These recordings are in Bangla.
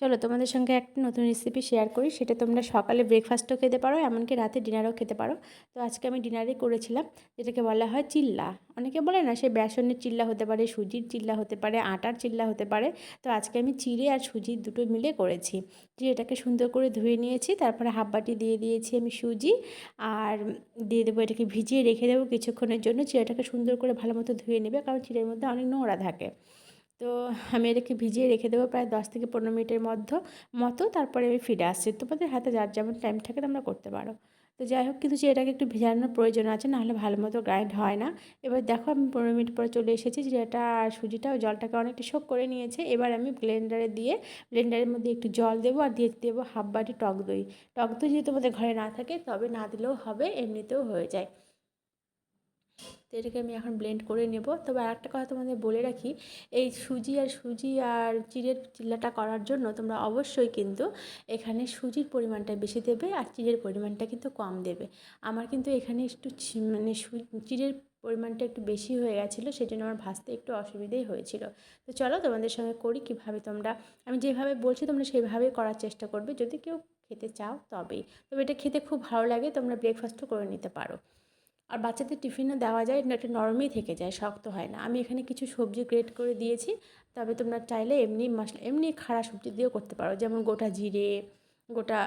চলো তোমাদের সঙ্গে একটা নতুন রেসিপি শেয়ার করি। সেটা তোমরা সকালে ব্রেকফাস্টও খেতে পারো, এমনকি রাতে ডিনারও খেতে পারো। তো আজকে আমি ডিনারে করেছিলাম, যেটাকে বলা হয় চিল্লা। অনেকে বলে না, সে বেসনের চিল্লা হতে পারে, সুজির চিল্লা হতে পারে, আটার চিল্লা হতে পারে। তো আজকে আমি চিড়ে আর সুজি দুটো মিলে করেছি। যে এটাকে সুন্দর করে ধুয়ে নিয়েছি, তারপরে হাফ বাটি দিয়ে দিয়েছি আমি সুজি। আর দিয়ে দেবো এটাকে ভিজিয়ে রেখে দেবো কিছুক্ষণের জন্য। চিড়েটাকে সুন্দর করে ভালো মতো ধুয়ে নেবে, কারণ চিড়ের মধ্যে অনেক নোংরা থাকে। তো আমি এটাকে ভিজিয়ে রেখে দেবো প্রায় দশ থেকে পনেরো মিনিটের মধ্য, মতো তারপরে আমি ফিরে আসছি। তোমাদের হাতে যার যেমন টাইম থাকে তোমরা করতে পারো। তো যাই হোক, কিন্তু এটাকে একটু ভেজানোর প্রয়োজন আছে, নাহলে ভালো মতো গ্রাইন্ড হয় না। এবার দেখো আমি পনেরো মিনিট পরে চলে এসেছি যেটা সুজিটা জলটাকে অনেকটা শোক করে নিয়েছে। এবার আমি ব্লেন্ডারে দিয়ে ব্লেন্ডারের মধ্যে একটু জল দেবো আর দিয়ে দেবো হাফ বাটি টক দই। টক দই যদি তোমাদের ঘরে না থাকে, তবে না দিলেও হবে, এমনিতেও হয়ে যায়। তো এটাকে আমি এখন ব্লেন্ড করে নেব। তবে আর একটা কথা তোমাদের বলে রাখি, এই সুজি আর সুজি আর চিড়ের চিল্লাটা করার জন্য তোমরা অবশ্যই কিন্তু এখানে সুজির পরিমাণটা বেশি দেবে আর চিড়ের পরিমাণটা কিন্তু কম দেবে। আমার কিন্তু এখানে একটু মানে চিড়ের পরিমাণটা একটু বেশি হয়ে গেছিল সেই জন্য আমার ভাজতে একটু অসুবিধেই হয়েছিল। তো চলো তোমাদের সঙ্গে করি কীভাবে তোমরা, আমি যেভাবে বলছি তোমরা সেভাবেই করার চেষ্টা করবে। যদি কেউ খেতে চাও তবেই, তবে এটা খেতে খুব ভালো লাগে, তোমরা ব্রেকফাস্টও করে নিতে পারো। আর বাচ্চাদের টিফিনও দেওয়া যায়, এটা একটা নরমই থেকে যায়, শক্ত হয় না। আমি এখানে কিছু সবজি গ্রেট করে দিয়েছি, তবে তোমরা চাইলে এমনি মশলা, এমনি খাড়া সবজি দিয়েও করতে পারো। যেমন গোটা জিরে, গোটা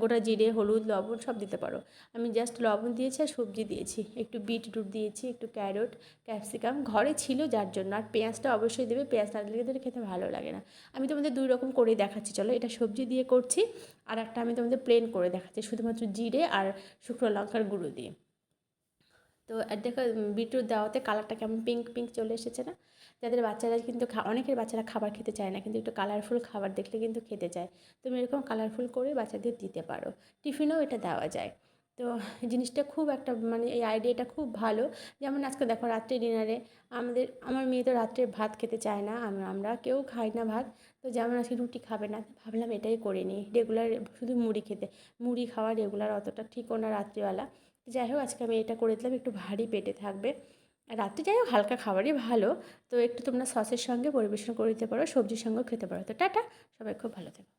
গোটা জিরে, হলুদ, লবণ সব দিতে পারো। আমি জাস্ট লবণ দিয়েছি আর সবজি দিয়েছি। একটু বিটরুট দিয়েছি, একটু ক্যারট, ক্যাপসিকাম, ঘরে ছিল যার জন্য। আর পেঁয়াজটা অবশ্যই দেবে, পেঁয়াজ না দিলে খেতে ভালো লাগে না। আমি তোমাদের দুই রকম করে দেখাচ্ছি, চলো এটা সবজি দিয়ে করছি। আর একটা আমি তোমাদের প্লেন করে দেখাচ্ছি, শুধুমাত্র জিরে আর শুকনো লঙ্কার গুঁড়ো দিয়ে। তো দেখো বিটরুট দেওয়াতে কালারটা কেমন পিঙ্ক পিঙ্ক চলে এসেছে না? যাদের বাচ্চারা কিন্তু অনেকের বাচ্চারা খাবার খেতে চায় না, কিন্তু একটু কালারফুল খাবার দেখলে কিন্তু খেতে চায়। তুমি এরকম কালারফুল করে বাচ্চাদের দিতে পারো। টিফিনেও এটা দেওয়া যায়। তো জিনিসটা খুব একটা মানে এই আইডিয়াটা খুব ভালো। যেমন আজকে দেখো, রাত্রে ডিনারে আমাদের, আমার মেয়ে তো রাত্রে ভাত খেতে চায় না আমরা কেউ খাই না ভাত। তো যেমন আজকে রুটি খাবে না, ভাবলাম এটাই করে নিই। রেগুলার শুধু মুড়ি খেতে, মুড়ি খাওয়া রেগুলার অতটা ঠিকও না রাত্রিবেলা। যাই হোক, আজকে আমি এটা করে দিলাম, একটু ভারী পেটে থাকবে। রাত্রে যাই হোক, হালকা খাবারই ভালো। তো একটু তোমরা সসের সঙ্গে পরিবেশন করে দিতে পারো, সবজির সঙ্গেও খেতে পারো। তো টাটা, সবাই খুব ভালো থেকো।